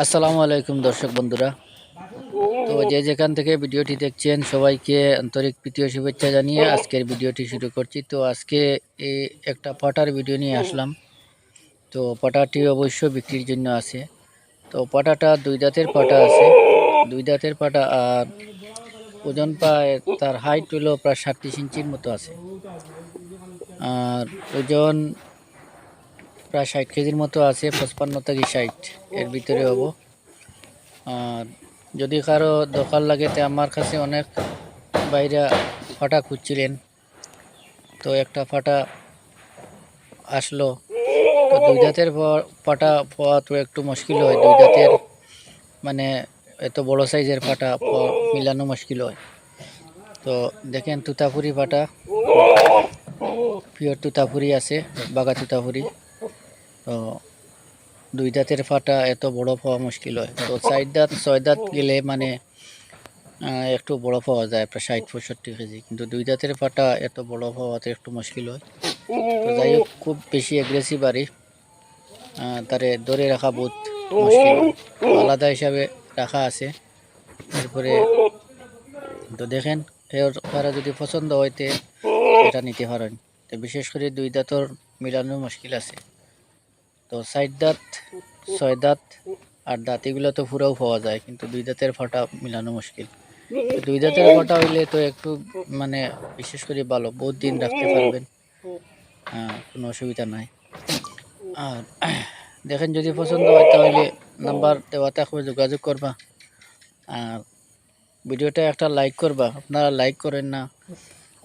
আসসালামু আলাইকুম দর্শক বন্ধুরা। তো যে যেখান থেকে ভিডিওটি দেখছেন সবাইকে আন্তরিক প্রীতীয় শুভেচ্ছা জানিয়ে আজকের ভিডিওটি শুরু করছি। তো আজকে এই একটা পাটার ভিডিও নিয়ে আসলাম। তো পাটাটি অবশ্য বিক্রির জন্য আছে। তো পাটাটা দুই দাঁতের পাটা আছে। দুই দাঁতের পাটা আর ওজন প্রায় তার হাইট হলো প্রায় সাতত্রিশ ইঞ্চির মতো আছে। আর ওজন প্রায় ষাট কেজির মতো আছে, পঁচপান্ন থেকে ষাট এর ভিতরে হব। আর যদি কারও দরকার লাগে, তো আমার কাছে অনেক বাইরে ফাটা খুঁজছিলেন। তো একটা ফাটা আসলো। তো দুই দাঁতের পাটা পাওয়া তো একটু মুশকিল হয়। দুই দাঁতের মানে এত বড় সাইজের পাটা মিলানো মুশকিল হয়। তো দেখেন তুতাপুরি পাটা পিওর তুতাপুরি আছে বাগা তুতাপুরি। তো দুই দাঁতের ফাটা এত বড় পাওয়া মুশকিল হয়। তো চার দাঁত, ছয় দাঁত গেলে মানে একটু বড় পাওয়া যায়, প্রায় ষাট, পঁয়ষট্টি কেজি। কিন্তু দুই দাঁতের ফাটা এত বড় পাওয়াতে একটু মুশকিল হয়। তো যাই হোক, খুব বেশি অ্যাগ্রেসিভ আরই তারে ধরে রাখা বহুত মুশকিল। আলাদা হিসাবে রাখা আছে। তারপরে তো দেখেন এর কারা যদি পছন্দ হইতে, এটা নিতে পারেন। বিশেষ করে দুই দাঁতর মিলানো মুশকিল আছে। তো সাইড দাঁত ছয় দাঁত আর দাঁত এগুলো তো পুরাও পাওয়া যায় কিন্তু দুই দাঁতের ফাটা মিলানো মুশকিল। দুই দাঁতের ফাটা হইলে তো একটু মানে বিশেষ করে ভালো বহুত দিন রাখতে পারবেন। আহ, কোনো অসুবিধা নাই। আর দেখেন যদি পছন্দ হয় তাহলে নাম্বার দেওয়া থাকবে যোগাযোগ করবা। আর ভিডিওটা একটা লাইক করবা আপনারা লাইক করেন না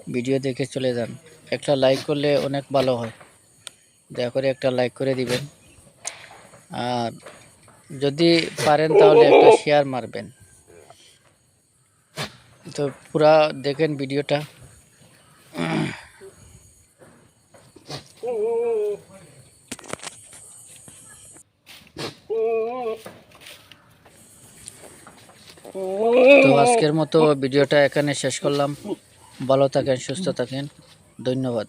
ভিডিও দেখে চলে যান। একটা লাইক করলে অনেক ভালো হয়। দয়া করে একটা লাইক করে দিবেন। আর যদি পারেন তাহলে একটা শেয়ার মারবেন। তো পুরা দেখেন ভিডিওটা। তো আজকের মতো ভিডিওটা এখানে শেষ করলাম। ভালো থাকেন, সুস্থ থাকেন। ধন্যবাদ।